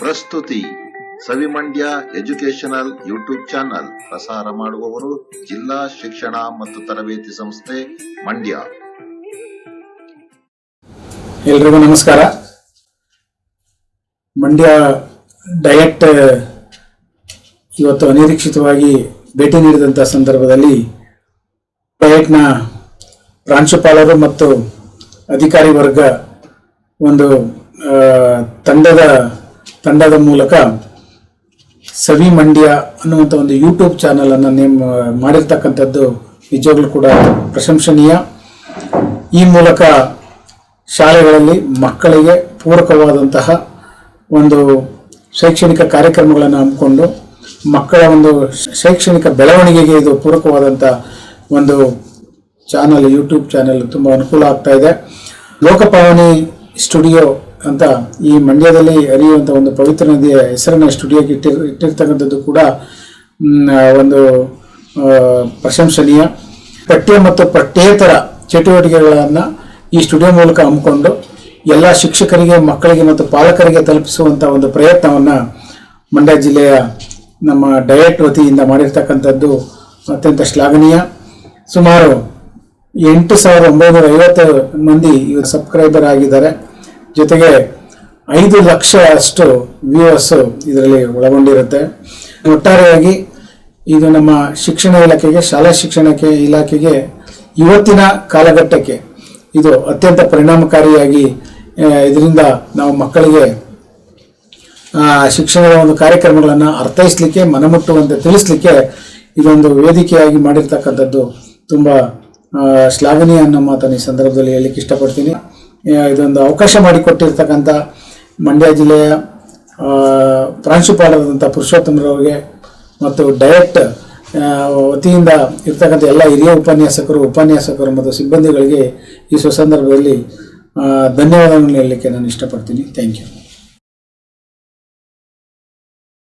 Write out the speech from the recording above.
ಪ್ರಸ್ತುತಿ ಸವಿಮಂಡ್ಯ educational YouTube channel ಪ್ರಸಾರ ಮಾಡುವವರು ಜಿಲ್ಲಾ ಶಿಕ್ಷಣ ಮತ್ತು ತರಬೇತಿ ಸಂಸ್ಥೆ ಮಂಡ್ಯ. ಎಲ್ರಿಗೂ ನಮಸ್ಕಾರ. ಮಂಡ್ಯ ಡಯಟ್, ಇವತ್ತು ಅನಿರೀಕ್ಷಿತವಾಗಿ ಭೇಟಿ ನೀಡಿದಂತಹ ಸಂದರ್ಭದಲ್ಲಿ ಡಯಟ್ನ ಪ್ರಾಂಶುಪಾಲರು ಮತ್ತು ಅಧಿಕಾರಿ ವರ್ಗ ಒಂದು ತಂಡದ ತಂಡದ ಮೂಲಕ ಸವಿ ಮಂಡ್ಯ ಅನ್ನುವಂಥ ಒಂದು ಯೂಟ್ಯೂಬ್ ಚಾನಲನ್ನು ನೇಮ್ ಮಾಡಿರ್ತಕ್ಕಂಥದ್ದು ನಿಜವಾಗ್ಲೂ ಕೂಡ ಪ್ರಶಂಸನೀಯ. ಈ ಮೂಲಕ ಶಾಲೆಗಳಲ್ಲಿ ಮಕ್ಕಳಿಗೆ ಪೂರಕವಾದಂತಹ ಒಂದು ಶೈಕ್ಷಣಿಕ ಕಾರ್ಯಕ್ರಮಗಳನ್ನು ಹಮ್ಮಿಕೊಂಡು ಮಕ್ಕಳ ಒಂದು ಶೈಕ್ಷಣಿಕ ಬೆಳವಣಿಗೆಗೆ ಇದು ಪೂರಕವಾದಂಥ ಒಂದು ಚಾನಲ್ ಯೂಟ್ಯೂಬ್ ಚಾನಲ್ ತುಂಬ ಅನುಕೂಲ ಆಗ್ತಾ ಇದೆ. ಲೋಕಪಾವನಿ ಸ್ಟುಡಿಯೋ ಅಂತ ಈ ಮಂಡ್ಯದಲ್ಲಿ ಹರಿಯುವಂಥ ಒಂದು ಪವಿತ್ರ ನದಿಯ ಹೆಸರನ್ನ ಸ್ಟುಡಿಯೋಗೆ ಇಟ್ಟಿರ್, ಇಟ್ಟಿರ್ತಕ್ಕಂಥದ್ದು ಕೂಡ ಒಂದು ಪ್ರಶಂಸನೀಯ. ಪಠ್ಯ ಮತ್ತು ಪಠ್ಯೇತರ ಚಟುವಟಿಕೆಗಳನ್ನು ಈ ಸ್ಟುಡಿಯೋ ಮೂಲಕ ಹಮ್ಮಿಕೊಂಡು ಎಲ್ಲ ಶಿಕ್ಷಕರಿಗೆ, ಮಕ್ಕಳಿಗೆ ಮತ್ತು ಪಾಲಕರಿಗೆ ತಲುಪಿಸುವಂಥ ಒಂದು ಪ್ರಯತ್ನವನ್ನು ಮಂಡ್ಯ ಜಿಲ್ಲೆಯ ನಮ್ಮ ಡಯಟ್ ವತಿಯಿಂದ ಮಾಡಿರ್ತಕ್ಕಂಥದ್ದು ಅತ್ಯಂತ ಶ್ಲಾಘನೀಯ. ಸುಮಾರು ಎಂಟು ಸಾವಿರದ ಒಂಬೈನೂರ ಐವತ್ತು ಮಂದಿ ಇವರು ಸಬ್ಸ್ಕ್ರೈಬರ್ ಆಗಿದ್ದಾರೆ. ಜೊತೆಗೆ ಐದು ಲಕ್ಷ ಅಷ್ಟು ವ್ಯೂವರ್ಸ್ ಇದರಲ್ಲಿ ಒಳಗೊಂಡಿರುತ್ತೆ. ಒಟ್ಟಾರೆಯಾಗಿ ಇದು ನಮ್ಮ ಶಿಕ್ಷಣ ಇಲಾಖೆಗೆ, ಶಾಲಾ ಶಿಕ್ಷಣಕ್ಕೆ ಇಲಾಖೆಗೆ ಇವತ್ತಿನ ಕಾಲಘಟ್ಟಕ್ಕೆ ಇದು ಅತ್ಯಂತ ಪರಿಣಾಮಕಾರಿಯಾಗಿ ಇದರಿಂದ ನಾವು ಮಕ್ಕಳಿಗೆ ಶಿಕ್ಷಣದ ಒಂದು ಕಾರ್ಯಕ್ರಮಗಳನ್ನು ಅರ್ಥೈಸಲಿಕ್ಕೆ, ಮನಮುಟ್ಟುವಂತೆ ತಿಳಿಸ್ಲಿಕ್ಕೆ ಇದೊಂದು ವೇದಿಕೆಯಾಗಿ ಮಾಡಿರ್ತಕ್ಕಂಥದ್ದು ತುಂಬ ಶ್ಲಾಘನೀಯ ಅನ್ನೋ ಮಾತನ್ನು ಈ ಸಂದರ್ಭದಲ್ಲಿ ಹೇಳಲಿಕ್ಕೆ ಇಷ್ಟಪಡ್ತೀನಿ. ಇದೊಂದು ಅವಕಾಶ ಮಾಡಿಕೊಟ್ಟಿರ್ತಕ್ಕಂಥ ಮಂಡ್ಯ ಜಿಲ್ಲೆಯ ಪ್ರಾಂಶುಪಾಲರಾದಂಥ ಪುರುಷೋತ್ತಮರವರಿಗೆ ಮತ್ತು ಡೈರೆಕ್ಟ್ ವತಿಯಿಂದ ಇರ್ತಕ್ಕಂಥ ಎಲ್ಲ ಹಿರಿಯ ಉಪನ್ಯಾಸಕರು ಉಪನ್ಯಾಸಕರು ಮತ್ತು ಸಿಬ್ಬಂದಿಗಳಿಗೆ ಈ ಸುಸಂದರ್ಭದಲ್ಲಿ ಧನ್ಯವಾದಗಳನ್ನು ಹೇಳಲಿಕ್ಕೆ ನಾನು ಇಷ್ಟಪಡ್ತೀನಿ. Thank you